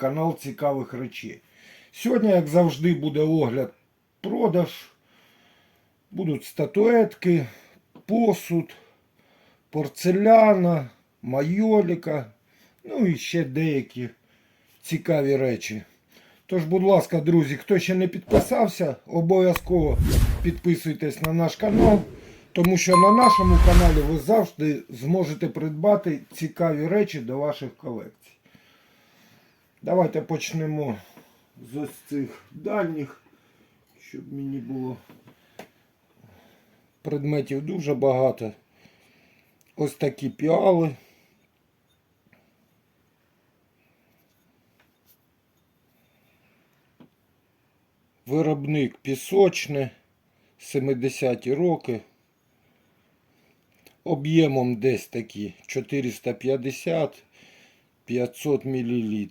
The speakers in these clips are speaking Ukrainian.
канал Цікавих речей. Сьогодні, як завжди, буде огляд продаж. Будуть статуетки, посуд, порцеляна, майоліка, ну і ще деякі цікаві речі. Тож, будь ласка, друзі, хто ще не підписався, обов'язково підписуйтесь на наш канал, тому що на нашому каналі ви завжди зможете придбати цікаві речі до ваших колекцій. Давайте почнемо з ось цих дальніх, щоб мені було предметів дуже багато. Ось такі піали. Виробник пісочне, 70-ті роки. Об'ємом десь такі 450-500 мл.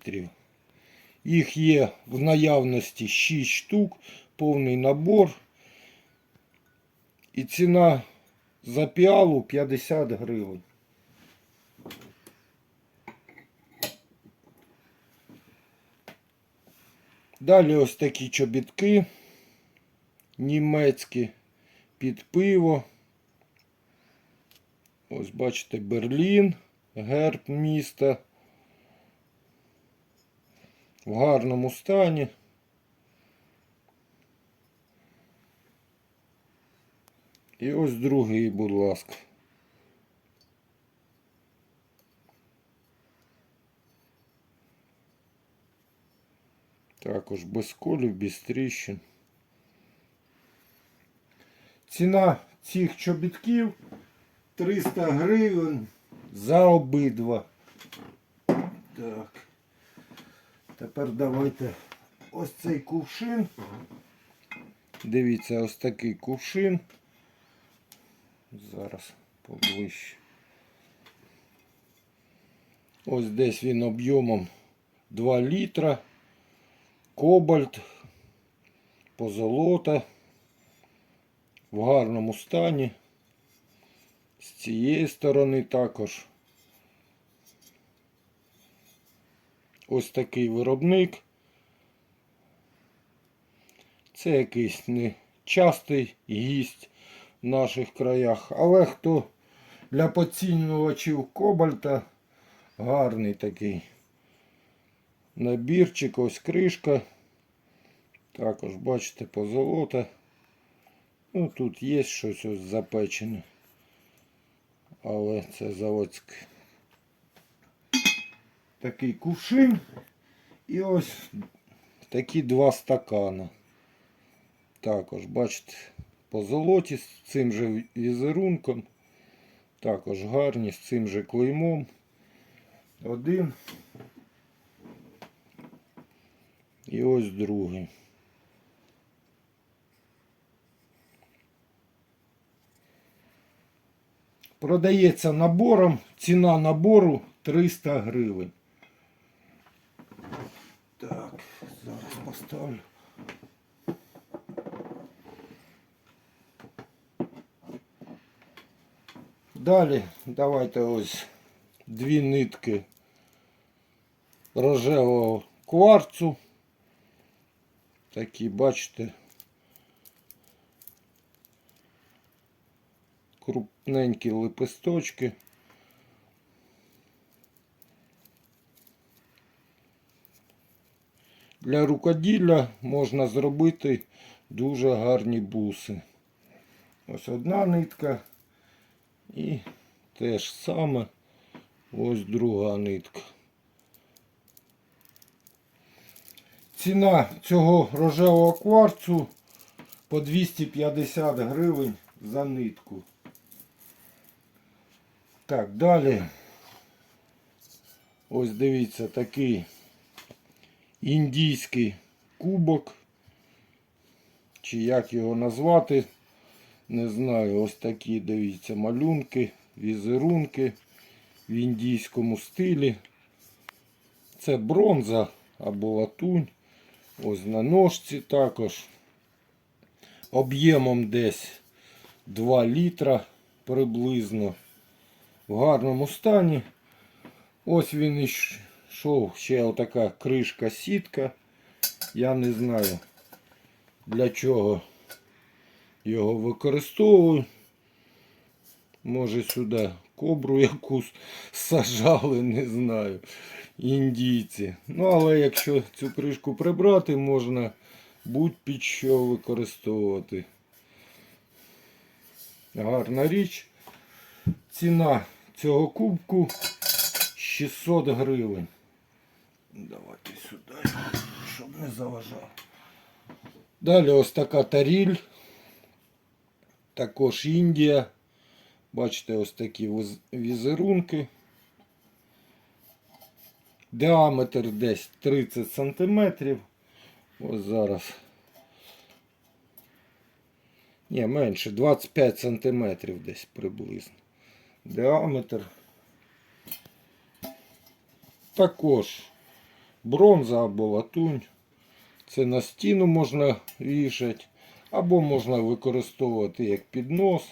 Їх є в наявності 6 штук, повний набор. І ціна за піалу 50 гривень. Далі ось такі чобітки німецькі під пиво. Ось бачите Берлін, герб міста. В гарному стані. І ось другий, будь ласка. Також без колів, без тріщин. Ціна цих чобітків 300 гривень за обидва. Так. Тепер давайте ось цей кувшин. Дивіться, ось такий кувшин. Зараз поближче. Ось десь він об'ємом 2 літра. Кобальт, позолота. В гарному стані. З цієї сторони також. Ось такий виробник. Це якийсь не частий гість в наших краях. Але хто для поцінювачів кобальта гарний такий набірчик, ось кришка. Також, бачите, позолота. Ну, тут є щось ось запечене. Але це заводське. Такий кувшин. І ось такі два стакана. Також, бачите, по золоті з цим же візерунком. Також гарні з цим же клеймом. Один. І ось другий. Продається набором. Ціна набору 300 гривень. Так, зараз поставлю. Далі давайте ось дві нитки рожевого кварцу. Такі, бачите, крупненькі лепесточки. Для рукоділля можна зробити дуже гарні буси. Ось одна нитка і те ж саме ось друга нитка. Ціна цього рожевого кварцу по 250 гривень за нитку. Так, далі. Ось дивіться такий індійський кубок. Чи як його назвати, не знаю. Ось такі, дивіться, малюнки, візерунки в індійському стилі. Це бронза або латунь. Ось на ножці також. Об'ємом десь 2 літра приблизно. В гарному стані. Ось він Що ще отака кришка сітка. Я не знаю для чого його використовую. Може сюди кобру якусь сажали, не знаю. Індійці. Ну, але якщо цю кришку прибрати, можна будь-під що використовувати. Гарна річ. Ціна цього кубку 600 гривень. Давайте сюди, щоб не заважав. Далі ось така таріль. Також Індія. Бачите, ось такі віз- візерунки. Діаметр десь 30 сантиметрів. Ось зараз. Ні, менше, 25 сантиметрів десь приблизно. Діаметр. Також бронза або латунь. Це на стіну можна вішати, або можна використовувати як піднос.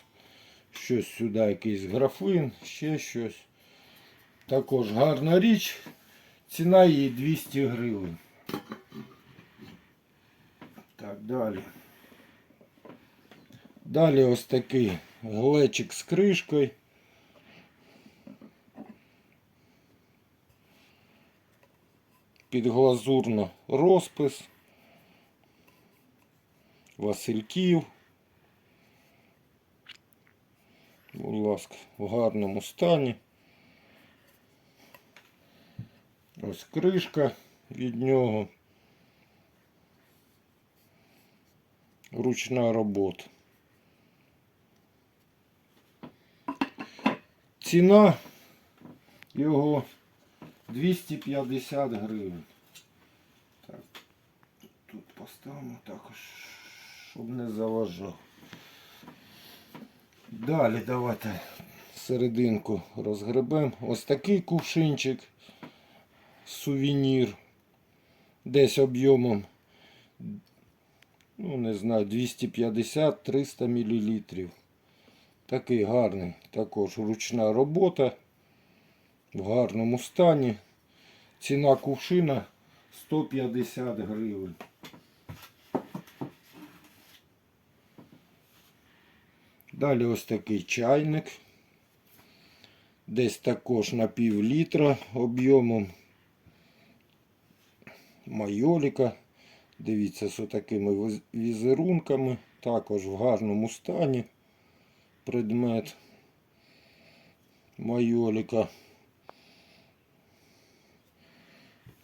Щось сюди, якийсь графин, ще щось. Також гарна річ. Ціна її 200 гривень. Так, далі. Далі ось такий глечик з кришкою. Підглазурно розпис. Васильків. Будь ласка, в гарному стані. Ось кришка від нього. Ручна робота. Ціна його 250 гривень. Так, тут поставимо також, щоб не заважав. Далі давайте серединку розгребемо. Ось такий кувшинчик, сувенір. Десь об'ємом, ну не знаю, 250-300 мл. Такий гарний, також ручна робота в гарному стані. Ціна кувшина 150 гривень. Далі ось такий чайник. Десь також на пів літра об'ємом. Майоліка. Дивіться, з такими візерунками. Також в гарному стані предмет майоліка.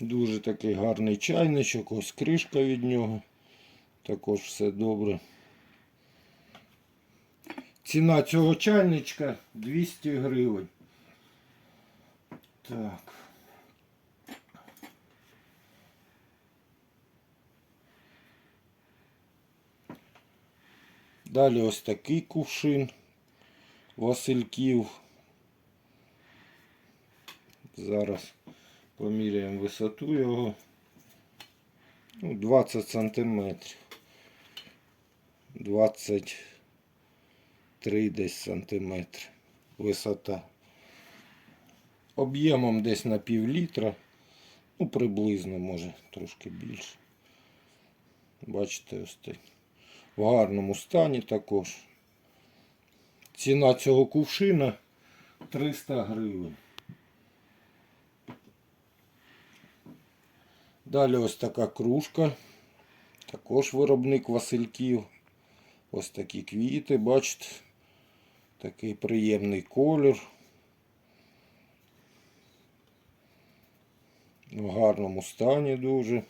Дуже такий гарний чайничок, ось кришка від нього. Також все добре. Ціна цього чайничка 200 гривень. Так. Далі ось такий кувшин Васильків. Зараз поміряємо висоту його. Ну, 20 сантиметрів. 23 десь сантиметри висота. Об'ємом десь на пів літра. Ну, приблизно, може, трошки більше. Бачите, ось так. В гарному стані також. Ціна цього кувшина 300 гривень. Далі ось така кружка. Також виробник Васильків. Ось такі квіти, бачите. Такий приємний колір. В гарному стані дуже.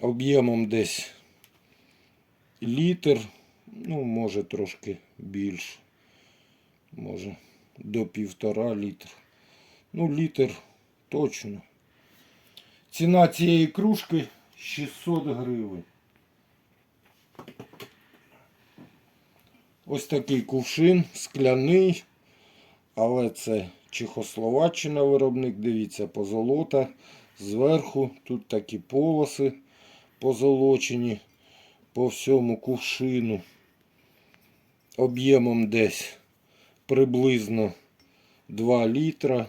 Об'ємом десь літр, ну, може трошки більше. Може до півтора літра. Ну, літр точно. Ціна цієї кружки 600 гривень. Ось такий кувшин, скляний, але це Чехословаччина виробник, дивіться, позолота. Зверху тут такі полоси позолочені по всьому кувшину. Об'ємом десь приблизно 2 літра,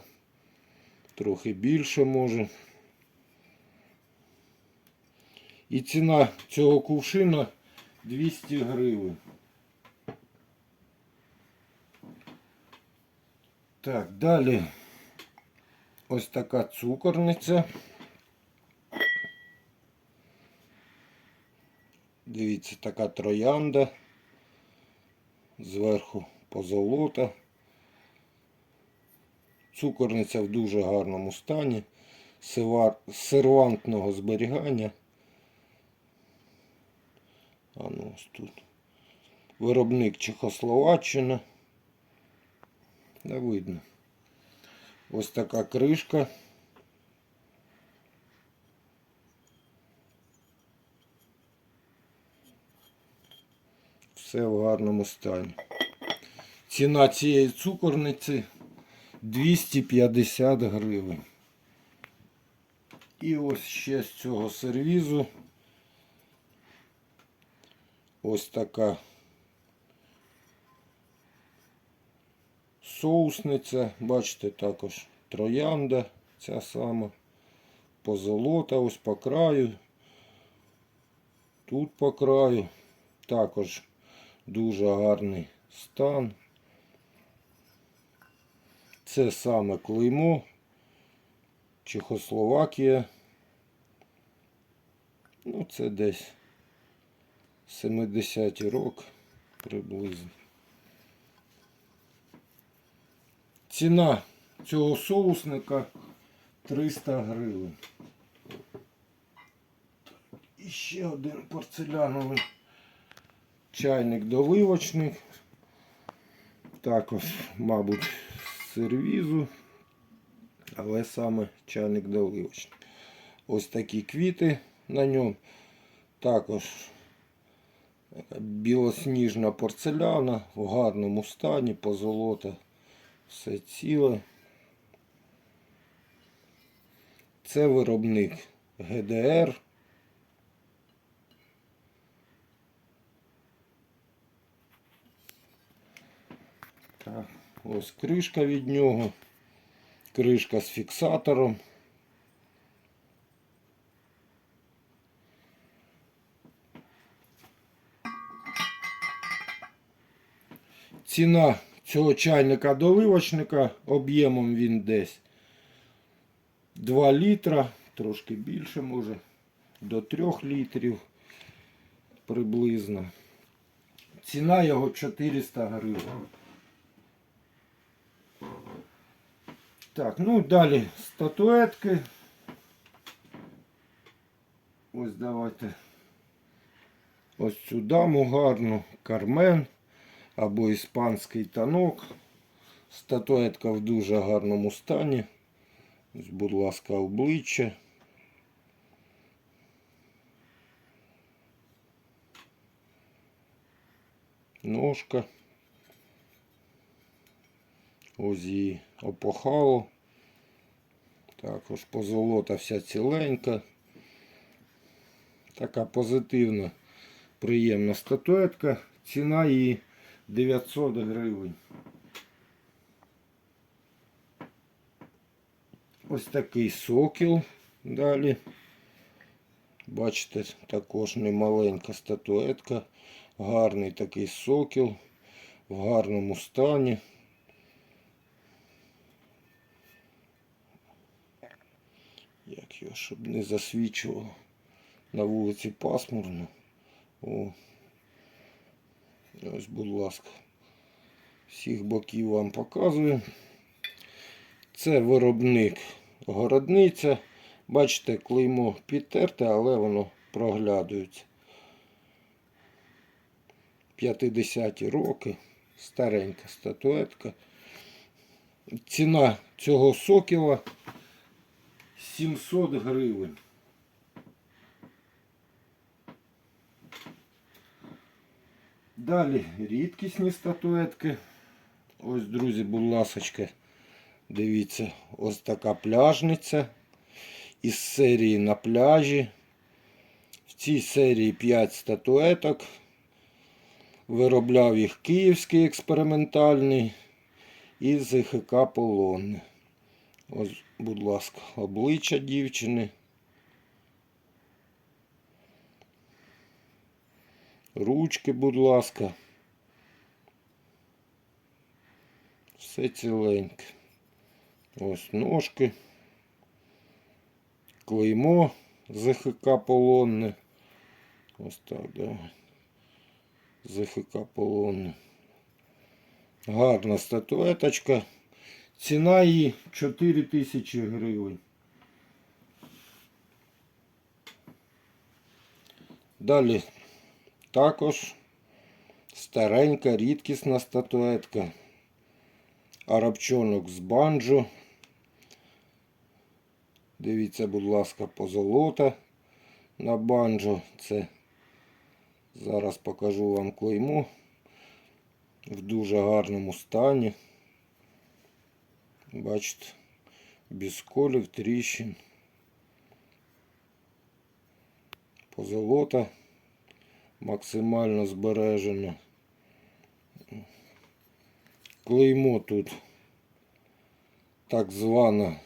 трохи більше може. І ціна цього кувшина 200 гривень. Так, далі ось така цукорниця. Дивіться, така троянда. Зверху позолота. Цукорниця в дуже гарному стані. Сервантного зберігання. А ну ось тут. Виробник Чехословаччина. Да видно. Ось така кришка. Все в гарному стані. Ціна цієї цукорниці 250 гривень. І ось ще з цього сервізу. Ось така соусниця. Бачите, також троянда ця сама. Позолота ось по краю. Тут по краю. Також дуже гарний стан. Це саме клеймо. Чехословакія. Ну, це десь 70-ті роки приблизно. Ціна цього соусника 300 гривень. І ще один порцеляновий чайник доливочний. Також, мабуть, сервізу, але саме чайник доливочний. Ось такі квіти на ньому. Також білосніжна порцеляна в гарному стані, позолота, все ціле. Це виробник ГДР. Так, ось кришка від нього. Кришка з фіксатором. Ціна цього чайника доливочника об'ємом він десь 2 літра, трошки більше може, до 3 літрів приблизно. Ціна його 400 гривень. Так, ну далі статуетки. Ось давайте ось цю даму гарну, Кармен або іспанський танок. Статуетка в дуже гарному стані. Ось, будь ласка, обличчя. Ножка. Ось її опохало. Також позолота вся ціленька. Така позитивна, приємна статуетка. Ціна її 900 гривень. Ось такий сокіл далі. Бачите, також немаленька статуетка. Гарний такий сокіл в гарному стані. Як його, не засвічувало на вулиці пасмурно. О. Ось, будь ласка, всіх боків вам показую. Це виробник городниця. Бачите, клеймо підтерте, але воно проглядується. 50-ті роки. Старенька статуетка. Ціна цього сокіла 700 гривень. Далі рідкісні статуетки. Ось, друзі, будь ласочка, дивіться, ось така пляжниця із серії на пляжі. В цій серії 5 статуеток. Виробляв їх Київський експериментальний і ЗХК полонне. Ось, будь ласка, обличчя дівчини. Ручки, будь ласка. Все ціленьке. Ось ножки. Клеймо ЗХК полонне. Ось так, да. ЗХК полонне. Гарна статуеточка. Ціна її 4 тисячі гривень. Далі також старенька рідкісна статуетка. Арабчонок з банджо. Дивіться, будь ласка, позолота на банджо. Це зараз покажу вам клеймо в дуже гарному стані. Бачите, без колів, тріщин. Позолота максимально збережена. Клеймо тут так звана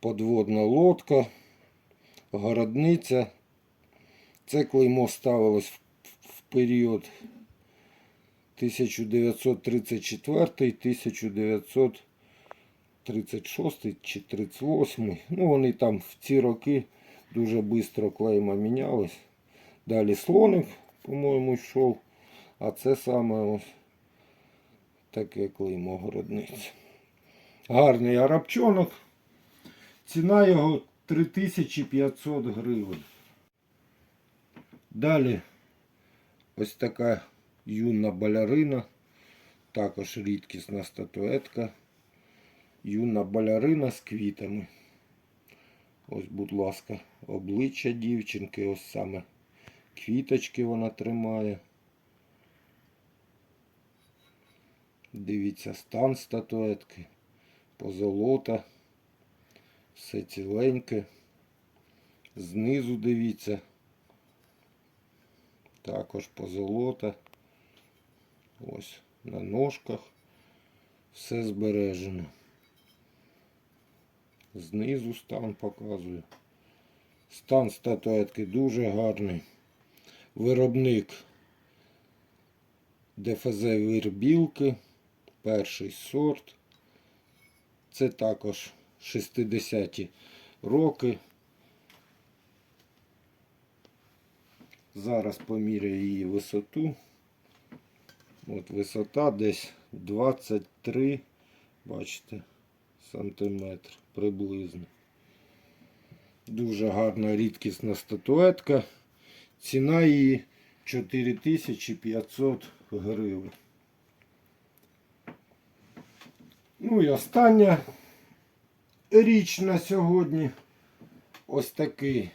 подводна лодка, городниця. Це клеймо ставилось в період 1934-1935 36 чи 38 Ну вони там в ці роки дуже швидко клейма мінялись. Далі слоник, по-моєму, йшов. А це саме ось таке клеймо городниць. Гарний арабчонок. Ціна його 3500 гривень. Далі ось така юна балярина. Також рідкісна статуетка. Юна балерина з квітами. Ось, будь ласка, обличчя дівчинки. Ось саме квіточки вона тримає. Дивіться стан статуетки, позолота, все ціленьке. Знизу дивіться. Також позолота. Ось на ножках. Все збережено. Знизу стан показую. Стан статуетки дуже гарний. Виробник ДФЗ Вірбілки. Перший сорт. Це також 60-ті роки. Зараз поміряю її висоту. От висота десь 23, бачите, сантиметр приблизно. Дуже гарна рідкісна статуетка. Ціна її 4500 гривень. Ну і остання річ на сьогодні. Ось такий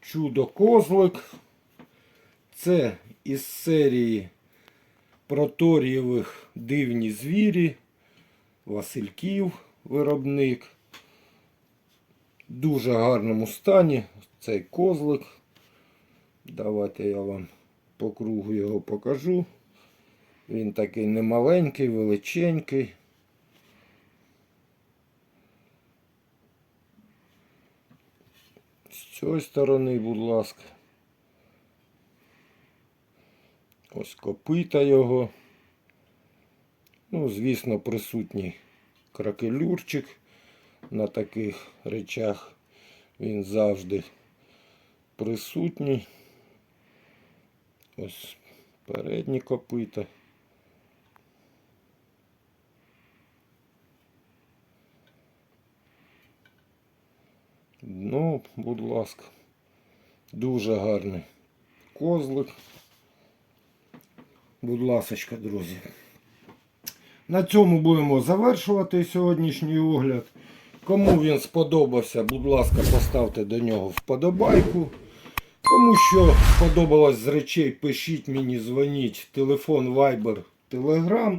чудо-козлик. Це із серії проторієвих дивні звірі. Васильків виробник. В дуже гарному стані цей козлик. Давайте я вам по кругу його покажу. Він такий немаленький, величенький. З цієї сторони, будь ласка. Ось копита його. Ну, звісно, присутній кракелюрчик на таких речах. Він завжди присутній. Ось передні копита. Ну, будь ласка, дуже гарний козлик. Будь ласочка, друзі. На цьому будемо завершувати сьогоднішній огляд. Кому він сподобався, будь ласка, поставте до нього вподобайку. Кому що сподобалось з речей, пишіть мені, дзвоніть. Телефон Viber, Telegram.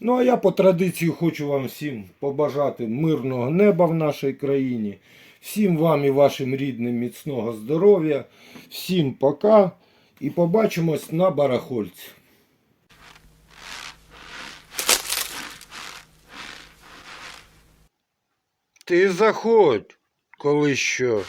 Ну а я по традиції хочу вам всім побажати мирного неба в нашій країні. Всім вам і вашим рідним міцного здоров'я. Всім пока і побачимось на барахольці. Ти заходь, коли що.